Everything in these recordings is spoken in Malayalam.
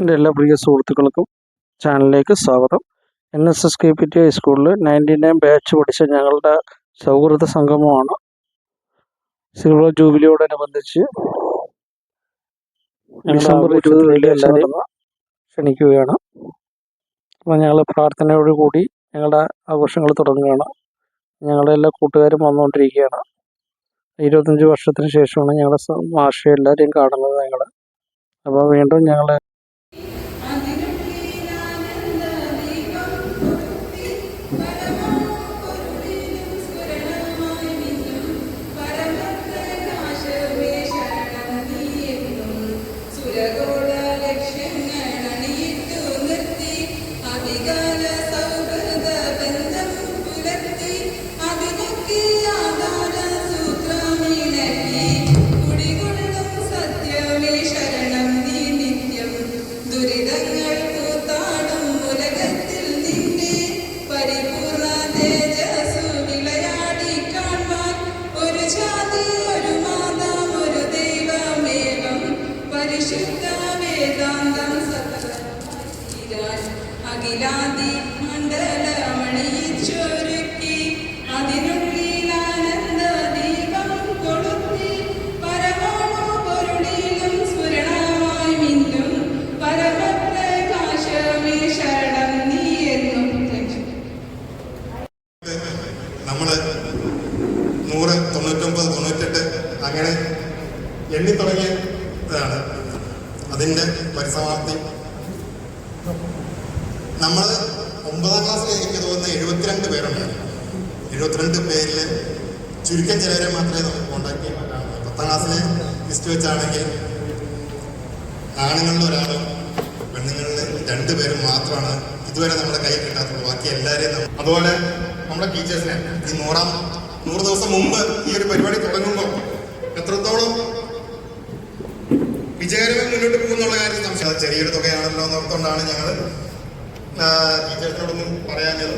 എന്റെ എല്ലാ പ്രിയ സുഹൃത്തുക്കൾക്കും ചാനലിലേക്ക് സ്വാഗതം. N S S K P T ഹൈസ്കൂളിൽ നയന്റി നയൻ ബാച്ച് പഠിച്ച ഞങ്ങളുടെ സൗഹൃദ സംഗമമാണ്. സിൽവർ ജൂബിലിയോടനുബന്ധിച്ച് ഡിസംബർ ഇരുപത് വേണ്ടി നടന്ന ക്ഷണിക്കുകയാണ്. അപ്പോൾ ഞങ്ങൾ പ്രാർത്ഥനയോടുകൂടി ഞങ്ങളുടെ ആഘോഷങ്ങൾ തുടങ്ങുകയാണ്. ഞങ്ങളുടെ എല്ലാ കൂട്ടുകാരും വന്നുകൊണ്ടിരിക്കുകയാണ്. ഇരുപത്തഞ്ച് വർഷത്തിന് ശേഷമാണ് ഞങ്ങളുടെ ഭാഷ മാഷെ എല്ലാവരെയും കാണുന്നത് ഞങ്ങൾ. അപ്പോൾ വീണ്ടും ഞങ്ങൾ പരിശുദ്ധ വേദാന്തം സകലമായിരാൻ അഖിലാദി ഒമ്പതാം ക്ലാസ്സിൽ എനിക്ക് തോന്നുന്ന എഴുപത്തിരണ്ട് പേരുണ്ട് എഴുപത്തിരണ്ട് പേരിൽ ചുരുക്കം ചിലവരെ മാത്രമേ നമുക്ക് കോണ്ടാക്ട് ചെയ്യാൻ പറ്റാറുള്ളൂ പത്താം ക്ലാസ്സിലെ ലിസ്റ്റ് വെച്ചാണെങ്കിൽ ആണുങ്ങളിൽ ഒരാളും പെണ്ണുങ്ങളിൽ രണ്ട് പേരും മാത്രമാണ് ഇതുവരെ നമ്മുടെ കയ്യിൽ കിട്ടാത്തത് ബാക്കി എല്ലാവരെയും അതുപോലെ നമ്മുടെ ടീച്ചേഴ്സിനെ ഈ നൂറാം നൂറ് ദിവസം മുമ്പ് ഈ ഒരു പരിപാടി തുടങ്ങുമ്പോൾ എത്രത്തോളം വിജയകരമായി മുന്നോട്ട് പോകുന്നുള്ള കാര്യം സംശയം. ചെറിയൊരു തുകയാണല്ലോ എന്നോർത്തുകൊണ്ടാണ് ഞങ്ങൾ ടീച്ചേഴ്സിനോടൊന്നും പറയാഞ്ഞത്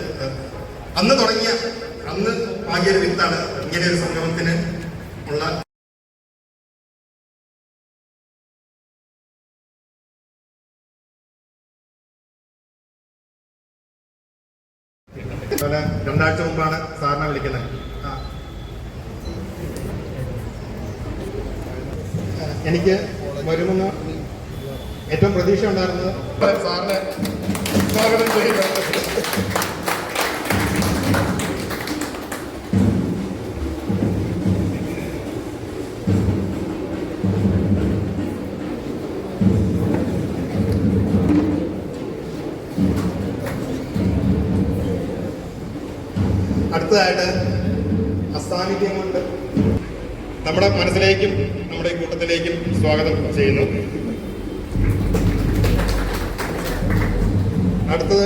അന്ന് തുടങ്ങിയ അന്ന് ആകിയ ഒരു വിത്താണ് ഇങ്ങനെ ഒരു സംഗമത്തിന് ഉള്ള രണ്ടാഴ്ച മുമ്പാണ് സാറിനെ വിളിക്കുന്നത്. എനിക്ക് വരുമെന്ന് ഏറ്റവും പ്രതീക്ഷ ഉണ്ടായിരുന്നത് സാറിനെ അടുത്തതായിട്ട് അസാന്നിധ്യം കൊണ്ട് നമ്മുടെ മനസ്സിലേക്കും നമ്മുടെ കൂട്ടത്തിലേക്കും സ്വാഗതം ചെയ്യുന്നു. അടുത്തത്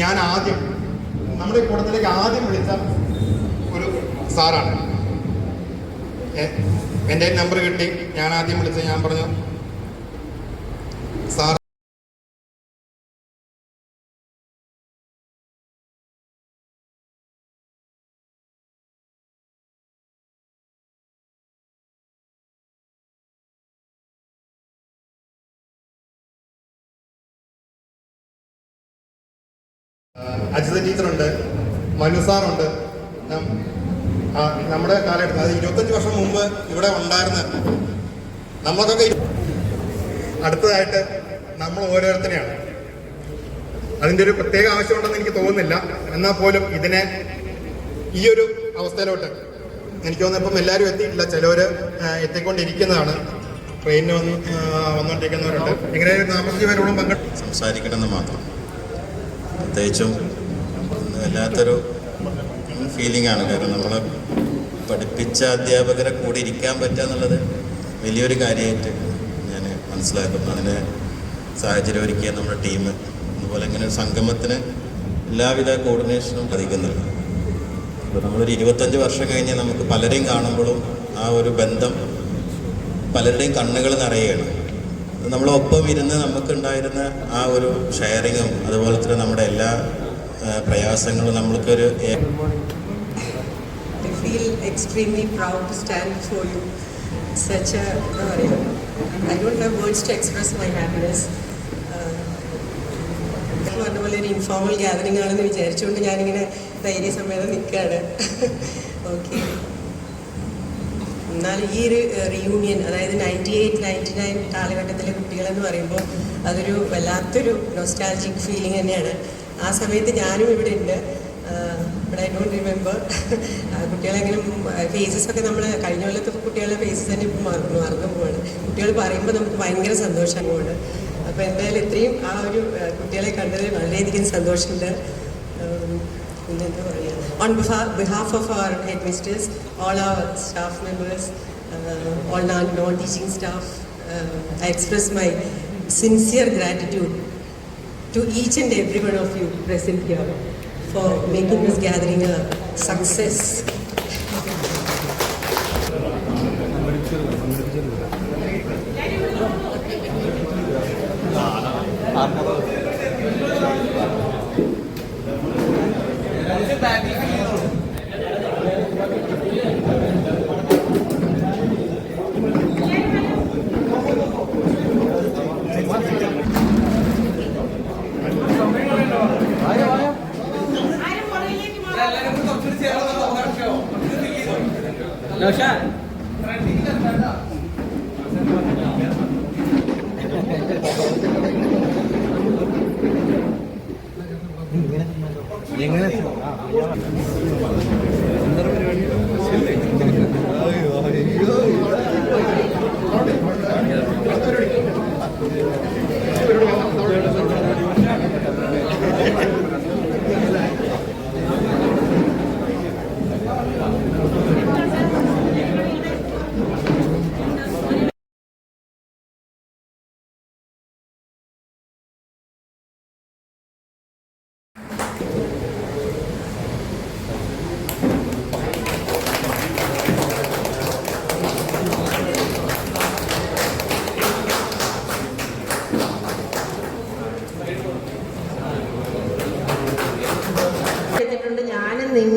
ഞാൻ ആദ്യം നമ്മുടെ കൂട്ടത്തിലേക്ക് ആദ്യം വിളിച്ച ഒരു സാറാണ്. എന്റെ നമ്പർ കിട്ടി. ഞാൻ ആദ്യം വിളിച്ച ഞാൻ പറഞ്ഞു അജിത ടീച്ചറുണ്ട് മനു സാറുണ്ട്. നമ്മുടെ കാലഘട്ടത്തിൽ അത് ഇരുപത്തഞ്ച് വർഷം മുമ്പ് ഇവിടെ ഉണ്ടായിരുന്ന നമ്മൾക്കൊക്കെ അടുത്തതായിട്ട് നമ്മൾ ഓരോരുത്തരെയാണ്. അതിന്റെ ഒരു പ്രത്യേക ആവശ്യമുണ്ടെന്ന് എനിക്ക് തോന്നുന്നില്ല. എന്നാൽ പോലും ഇതിനെ ഈ ഒരു അവസ്ഥയിലോട്ട് എനിക്ക് തോന്നുന്നു ഇപ്പം എല്ലാവരും എത്തിയിട്ടില്ല. ചിലവർ എത്തിക്കൊണ്ടിരിക്കുന്നതാണ്. ട്രെയിനിന് വന്ന് വന്നുകൊണ്ടിരിക്കുന്നവരുണ്ട് നാൽപ്പത്തഞ്ച് പേരോളം പങ്കെടുക്കും സംസാരിക്കണമെന്ന് മാത്രം. പ്രത്യേകിച്ചും വല്ലാത്തൊരു ഫീലിംഗ് ആണ്. കാരണം നമ്മൾ പഠിപ്പിച്ച അധ്യാപകരെ കൂടി ഇരിക്കാൻ പറ്റുക എന്നുള്ളത് വലിയൊരു കാര്യമായിട്ട് ഞാൻ മനസ്സിലാക്കുന്നു. അതിന് സാഹചര്യം ഒരുക്കിയ നമ്മുടെ ടീം അതുപോലെ ഇങ്ങനെ സംഗമത്തിന് എല്ലാവിധ കോർഡിനേഷനും സാധിക്കുന്നുണ്ട് അപ്പോൾ നമ്മളൊരു ഇരുപത്തഞ്ച് വർഷം കഴിഞ്ഞ് നമുക്ക് പലരെയും കാണുമ്പോഴും ആ ഒരു ബന്ധം പലരുടെയും കണ്ണുകൾ നിറയുകയാണ്. നമ്മളൊപ്പം ഇരുന്ന് നമുക്കുണ്ടായിരുന്ന ആ ഒരു ഷെയറിങ്ങും അതുപോലെ തന്നെ നമ്മുടെ എല്ലാ പ്രയാസങ്ങളും നമ്മൾക്കൊരു I feel extremely proud to stand you. Such a words to express my happiness പറഞ്ഞ പോലെ ഒരു ഇൻഫോർമൽ ഗ്യാതറിംഗ് ആണെന്ന് വിചാരിച്ചുകൊണ്ട് ഞാനിങ്ങനെ ധൈര്യസമേതം നിൽക്കുകയാണ് ഓക്കെ എന്നാൽ ഈ ഒരു റിയൂണിയൻ അതായത് നയന്റി എയ്റ്റ് നയന്റി നയൻ കാലഘട്ടത്തിലെ കുട്ടികളെന്ന് പറയുമ്പോൾ അതൊരു വല്ലാത്തൊരു നോസ്റ്റാൾജിക് ഫീലിംഗ് തന്നെയാണ്. ആ സമയത്ത് ഞാനും ഇവിടെ ഉണ്ട്. ബട്ട് ഐ ഡോണ്ട് റിമെമ്പർ കുട്ടികളെങ്കിലും ഫേസസ് ഒക്കെ നമ്മൾ കഴിഞ്ഞ കൊല്ലത്തെ കുട്ടികളുടെ ഫേസസ് തന്നെ ഇപ്പം മറന്നു മറന്നു പോവാണ്. കുട്ടികൾ പറയുമ്പോൾ നമുക്ക് ഭയങ്കര സന്തോഷം പോവാണ്. അപ്പോൾ എന്തായാലും ഇത്രയും ആ ഒരു കുട്ടികളെ കണ്ടതിൽ വളരെയധികം സന്തോഷമുണ്ട്. On behalf of our headmistress, all our staff members, uh, all our non-teaching staff, uh, I express my sincere gratitude to each and every one of you present here for making this gathering a success.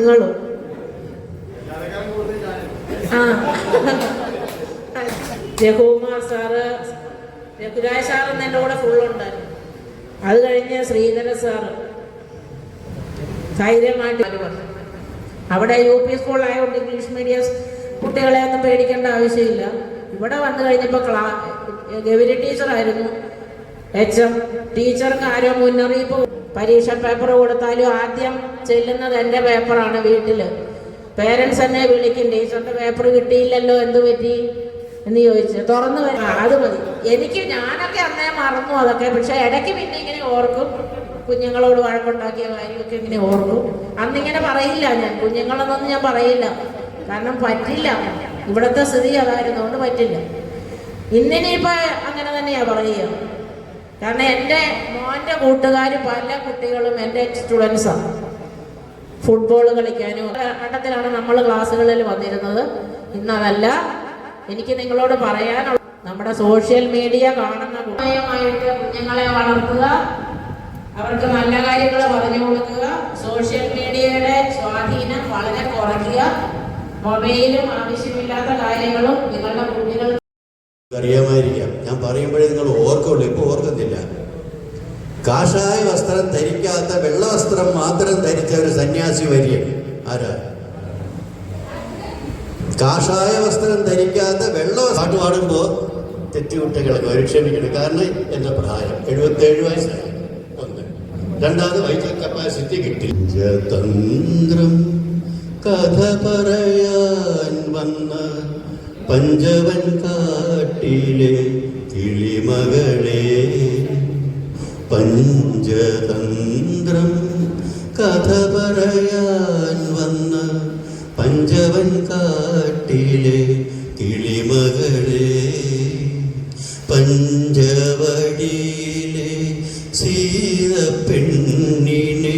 നിങ്ങളും ആ. രഘുകുമാർ സാറ് രഘുരാജ് എന്റെ കൂടെ ഫുള്ളുണ്ടായിരുന്നു അത് കഴിഞ്ഞ് ശ്രീധര സാറ് ധൈര്യമായിട്ട് അവിടെ യു പി സ്കൂളായതുകൊണ്ട് ഇംഗ്ലീഷ് മീഡിയം കുട്ടികളെ ഒന്നും പേടിക്കേണ്ട ആവശ്യമില്ല. ഇവിടെ വന്നു കഴിഞ്ഞപ്പോൾ ക്ലാ ഗൗരി ടീച്ചറായിരുന്നു. എച്ച് എം ടീച്ചർക്ക് ആരോ മുന്നറിയിപ്പ് പരീക്ഷ പേപ്പർ കൊടുത്താലും ആദ്യം ചെല്ലുന്നത് എന്റെ പേപ്പറാണ് വീട്ടിൽ പേരൻസ് എന്നെ വിളിക്കും ടീച്ചറിന്റെ പേപ്പർ കിട്ടിയില്ലല്ലോ എന്ത് പറ്റി? എന്ന് ചോദിച്ചു. തുറന്നു അത് മതി. എനിക്ക് ഞാനൊക്കെ അന്നേ മറന്നു അതൊക്കെ. പക്ഷെ ഇടയ്ക്ക് പിന്നെ ഇങ്ങനെ ഓർക്കും. കുഞ്ഞുങ്ങളോട് വഴക്കുണ്ടാക്കിയ കാര്യമൊക്കെ ഇങ്ങനെ ഓർക്കും. അന്നിങ്ങനെ പറയില്ല ഞാൻ. കുഞ്ഞുങ്ങളെന്നൊന്നും ഞാൻ പറയില്ല. കാരണം പറ്റില്ല. ഇവിടുത്തെ സ്ഥിതി അതായിരുന്നു. അതുകൊണ്ട് പറ്റില്ല. ഇന്നിനിപ്പോൾ അങ്ങനെ തന്നെയാണ് പറയുക. കാരണം എന്റെ മോന്റെ കൂട്ടുകാർ പല കുട്ടികളും എന്റെ സ്റ്റുഡൻസാണ് ഫുട്ബോൾ കളിക്കാനും ഘട്ടത്തിലാണ് നമ്മൾ ക്ലാസ്സുകളിൽ വന്നിരുന്നത്. ഇന്നതല്ല. എനിക്ക് നിങ്ങളോട് പറയാനുള്ള. നമ്മുടെ സോഷ്യൽ മീഡിയ കാണുന്ന കുട്ടിയുമായിട്ട് കുഞ്ഞുങ്ങളെ വളർത്തുക അവർക്ക് നല്ല കാര്യങ്ങൾ പറഞ്ഞു കൊടുക്കുക സോഷ്യൽ മീഡിയയുടെ സ്വാധീനം വളരെ കുറയ്ക്കുക. മൊബൈലും ആവശ്യമില്ലാത്ത കാര്യങ്ങളും നിങ്ങളുടെ കുട്ടികൾ അറിയാമായിരിക്കാം. ഞാൻ പറയുമ്പോഴേ നിങ്ങൾ ഓർക്കുള്ളൂ. ഇപ്പോൾ ഓർക്കുന്നില്ല. കാഷായ വസ്ത്രം ധരിക്കാത്ത വെള്ള വസ്ത്രം മാത്രം ധരിച്ച ഒരു സന്യാസി വര്യൻ ആരാ? കാഷായ വസ്ത്രം ധരിക്കാത്ത വെള്ള പാട്ട് പാടുമ്പോൾ തെറ്റുകുട്ടികളൊക്കെ ഒരു ക്ഷമിക്കണം. കാരണം എന്റെ പ്രായം എഴുപത്തേഴ് വയസ്സായി. ഒന്ന്. രണ്ടാമത് വൈദ്യുത കപ്പാസിറ്റി കിട്ടി. തന്ത്രം കഥ പറയാൻ വന്ന പഞ്ചവൻ കാട്ടിലെ കിളിമകളെ പഞ്ചതന്ത്രം കഥ പറയാൻ വന്ന പഞ്ചവൻ കാട്ടിലെ കിളിമകളെ പഞ്ചവടിയിലെ സീത പെണ്ണിനെ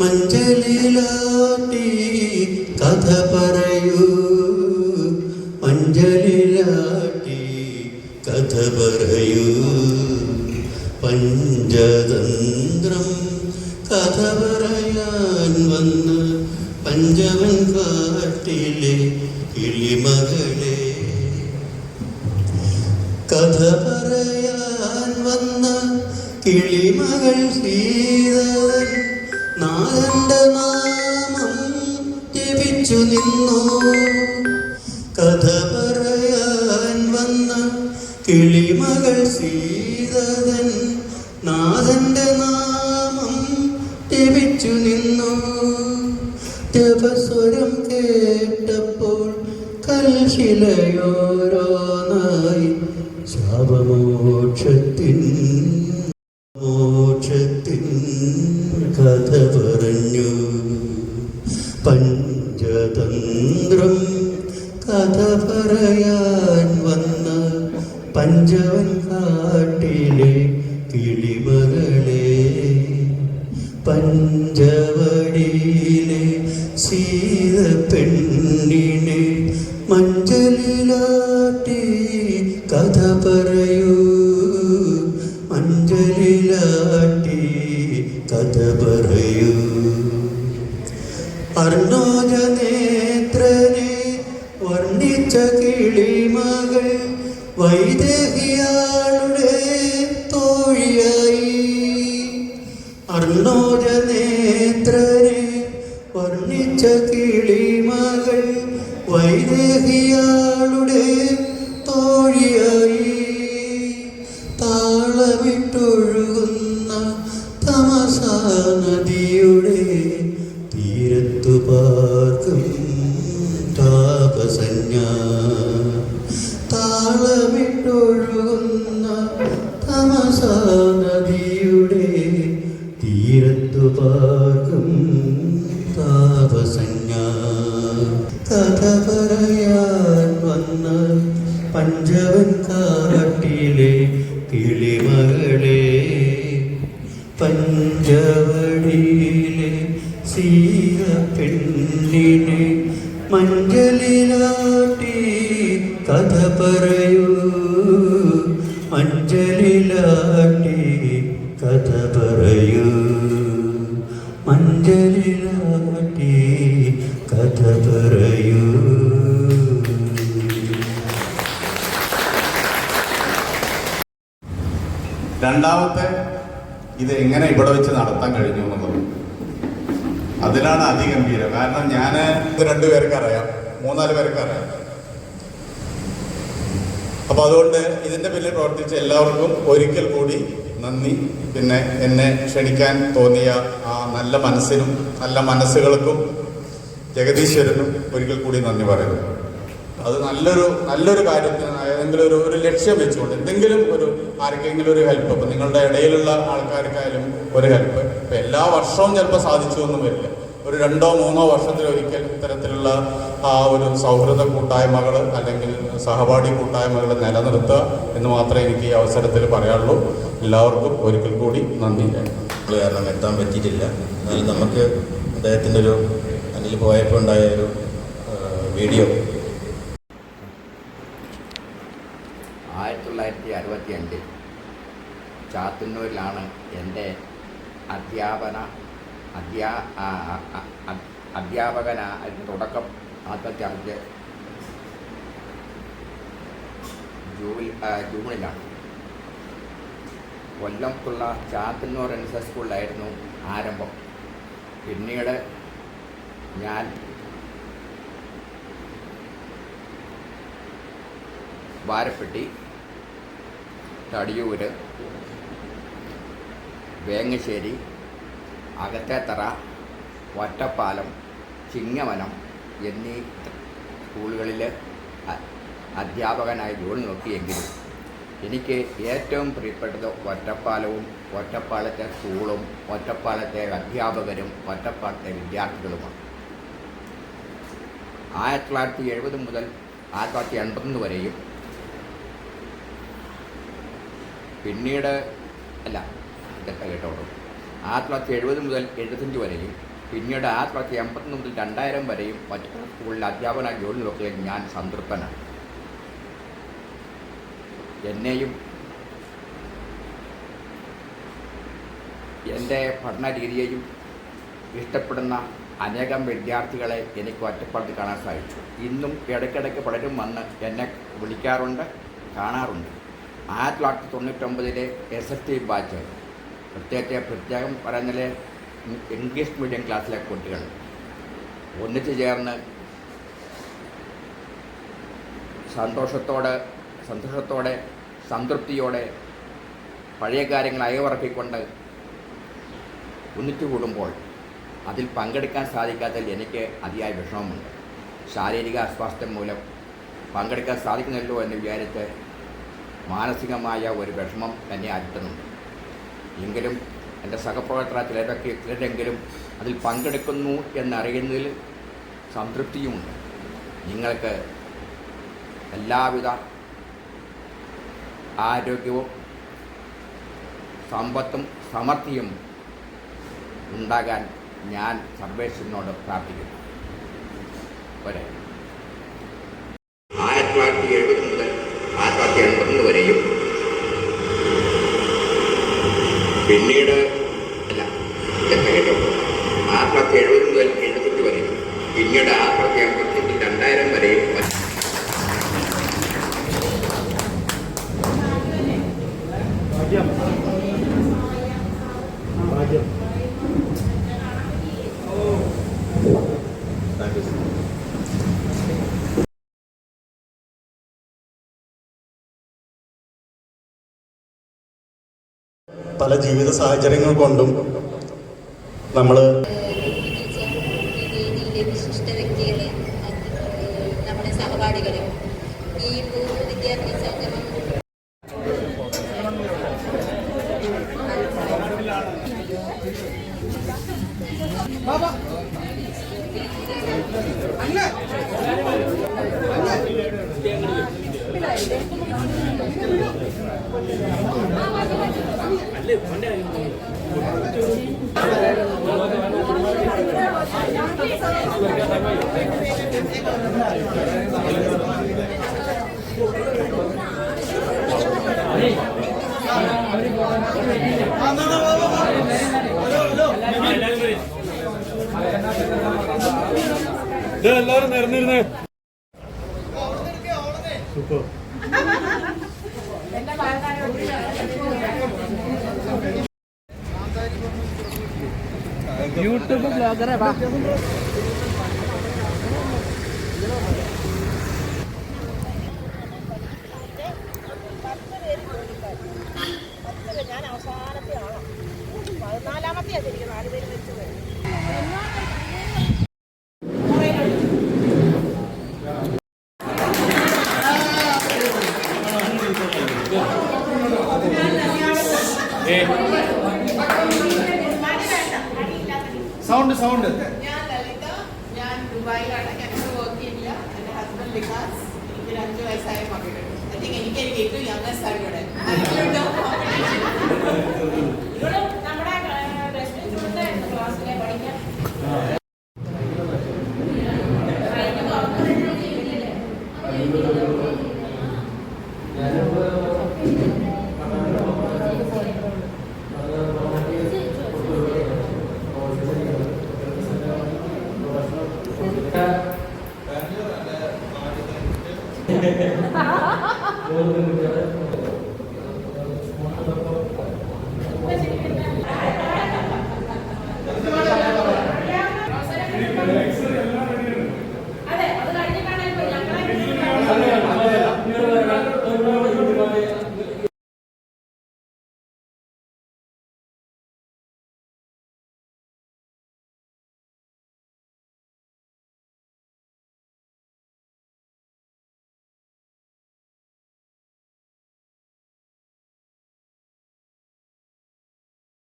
മഞ്ചലിലാട്ടി കഥ പറയൂ. പഞ്ചതന്ത്രം കഥ പറയാൻ വന്ന പഞ്ചവൻ കാട്ടിലെ കിളിമകളെ. കഥ പറയാൻ വന്ന കിളിമകൾ ചെയ്ത നാഗന്റെ നാമം ജപിച്ചു നിന്നു. കഥ പറയാൻ വന്ന കിളിമകൾ സീതൻ നാഥന്റെ നാമം ജപിച്ചു നിന്നു. ജപസ്വരം കേട്ടപ്പോൾ കൽശിലയോരോന്നായി സീത പഞ്ചവടിയിലെ സീത പെണ്ണിനെ മഞ്ചലിലാട്ടി കഥ പറയൂ. നടത്താൻ കഴിഞ്ഞു എന്നുള്ളത്. അതിലാണ് അതിഗംഭീരം. കാരണം ഞാൻ രണ്ടുപേർക്ക് അറിയാം. മൂന്നാൽ പേർക്ക് അറിയാം. അപ്പൊ അതുകൊണ്ട് ഇതിന്റെ പിന്നിൽ പ്രവർത്തിച്ച എല്ലാവർക്കും ഒരിക്കൽ കൂടി നന്ദി. പിന്നെ എന്നെ ക്ഷണിക്കാൻ തോന്നിയ ആ നല്ല മനസ്സിനും നല്ല മനസ്സുകൾക്കും ജഗദീശ്വരനും ഒരിക്കൽ കൂടി നന്ദി പറയുന്നു. അത് നല്ലൊരു നല്ലൊരു കാര്യത്തിന് ഏതെങ്കിലും ഒരു ഒരു ലക്ഷ്യം വെച്ചുകൊണ്ട് എന്തെങ്കിലും ഒരു ആർക്കെങ്കിലും ഒരു ഹെൽപ്പ് ഇപ്പം നിങ്ങളുടെ ഇടയിലുള്ള ആൾക്കാർക്കായാലും ഒരു ഹെൽപ്പ് ഇപ്പം എല്ലാ വർഷവും ചിലപ്പോൾ സാധിച്ചു എന്നും വരില്ല. ഒരു രണ്ടോ മൂന്നോ വർഷത്തിലൊരിക്കൽ ഇത്തരത്തിലുള്ള ആ ഒരു സൗഹൃദ കൂട്ടായ്മകൾ അല്ലെങ്കിൽ സഹപാഠി കൂട്ടായ്മകൾ നിലനിർത്തുക എന്ന് മാത്രമേ എനിക്ക് ഈ അവസരത്തിൽ പറയാനുള്ളൂ. എല്ലാവർക്കും ഒരിക്കൽ കൂടി നന്ദി. കാരണം എത്താൻ പറ്റിയിട്ടില്ല. എന്നാലും നമുക്ക് അദ്ദേഹത്തിന്റെ ഒരു അനിൽ പോയപ്പോൾ ഉണ്ടായ ഒരു വീഡിയോ ആയിരത്തി തൊള്ളായിരത്തി ചാത്തന്നൂരിലാണ് എന്റെ അധ്യാപന അധ്യാ അധ്യാപകന തുടക്കം നാൽപ്പത്തി അഞ്ച് ജൂലൈ ജൂണിലാണ്. കൊല്ലത്തുള്ള ചാത്തന്നൂർ എൻ എസ് സ്കൂളിലായിരുന്നു ആരംഭം. പിന്നീട് ഞാൻ വാരപ്പെട്ടി തടിയൂര് വേങ്ങശ്ശേരി അകത്തേത്തറ ഒറ്റപ്പാലം ചിങ്ങവനം എന്നീ സ്കൂളുകളിൽ അധ്യാപകനായി ജോലി നോക്കിയെങ്കിലും എനിക്ക് ഏറ്റവും പ്രിയപ്പെട്ടത് ഒറ്റപ്പാലവും ഒറ്റപ്പാലത്തെ സ്കൂളും ഒറ്റപ്പാലത്തെ അധ്യാപകരും ഒറ്റപ്പാലത്തെ വിദ്യാർത്ഥികളുമാണ്. ആയിരത്തി തൊള്ളായിരത്തി എഴുപത് മുതൽ ആയിരത്തി തൊള്ളായിരത്തി എൺപത്തൊന്ന് വരെയും പിന്നീട് അല്ല ഇതൊക്കെ കേട്ടോളൂ ആയിരത്തി തൊള്ളായിരത്തി എഴുപത് മുതൽ എഴുപത്തഞ്ച് വരെയും പിന്നീട് ആയിരത്തി തൊള്ളായിരത്തി എൺപത്തൊന്ന് മുതൽ രണ്ടായിരം വരെയും മറ്റു സ്കൂളിൽ അധ്യാപന ജോലി നോക്കിയതിൽ ഞാൻ സംതൃപ്തനാണ്. എന്നെയും എന്റെ പഠന രീതിയെയും ഇഷ്ടപ്പെടുന്ന അനേകം വിദ്യാർത്ഥികളെ എനിക്ക് ഒറ്റപ്പാടത്ത് കാണാൻ സാധിച്ചു. ഇന്നും ഇടയ്ക്കിടയ്ക്ക് പലരും വന്ന് എന്നെ വിളിക്കാറുണ്ട് കാണാറുണ്ട്. ആയിരത്തി തൊള്ളായിരത്തി തൊണ്ണൂറ്റൊമ്പതിലെ എസ് എസ് ടി ബാച്ച് പ്രത്യേകിച്ച് പ്രത്യേകം പറയുന്നതിലെ ഇംഗ്ലീഷ് മീഡിയം ക്ലാസ്സിലെ കുട്ടികൾ. ഒന്നിച്ചു ചേർന്ന് സന്തോഷത്തോടെ സന്തോഷത്തോടെ സംതൃപ്തിയോടെ പഴയ കാര്യങ്ങൾ അയവിറക്കിക്കൊണ്ട് ഒന്നിച്ചു കൂടുമ്പോൾ അതിൽ പങ്കെടുക്കാൻ സാധിക്കാത്തതിൽ എനിക്ക് അതിയായ വിഷമമുണ്ട്. ശാരീരിക അസ്വാസ്ഥ്യം മൂലം പങ്കെടുക്കാൻ സാധിക്കുന്നില്ലോ എന്ന് വിചാരിച്ച് മാനസികമായ ഒരു വിഷമം തന്നെ അലട്ടുന്നുണ്ട് എങ്കിലും എന്റെ സഹപ്രവർത്തന ചിലരൊക്കെ ചിലരെങ്കിലും അതിൽ പങ്കെടുക്കുന്നു എന്നറിയുന്നതിൽ സംതൃപ്തിയുമുണ്ട്. നിങ്ങൾക്ക് എല്ലാവിധ ആരോഗ്യവും സമ്പത്തും സമൃദ്ധിയും ഉണ്ടാകാൻ ഞാൻ സർവേശ്വരനോട് പ്രാർത്ഥിക്കുന്നു. വരെ ആയിരത്തി തൊള്ളായിരത്തി എഴുപത് മുതൽ ആയിരത്തി തൊള്ളായിരത്തി എൺപത്തൊന്ന് വരെയും പിന്നീട് അല്ല കേട്ടോ? എഴുപത് മുതൽ എഴുപത്തെട്ട് വരെയും പിന്നീട് ആയിരത്തി തൊള്ളായിരത്തി രണ്ടായിരം വരെയും മറ്റ് പല ജീവിത സാഹചര്യങ്ങൾ കൊണ്ടും നമ്മൾ യൂട്യൂബ് ബ്ലോഗറെ വാ. ഞാൻ അവസാനത്തെ ആണോ പതിനാലാമത്തെയാണ് ശരിക്കും നാല് പേര്. ഞാൻ ലളിത ഞാൻ ദുബായിലാണ്. ഞങ്ങൾക്ക് വർക്ക് ചെയ്യുന്നില്ല എന്റെ ഹസ്ബൻഡ് വികാസ്. എനിക്ക് അഞ്ച് വയസ്സായ മകളുണ്ട് ഐ തിങ്ക് എനിക്ക് എനിക്ക് ഏറ്റവും യങ്സ്റ്റ് ആണ് todo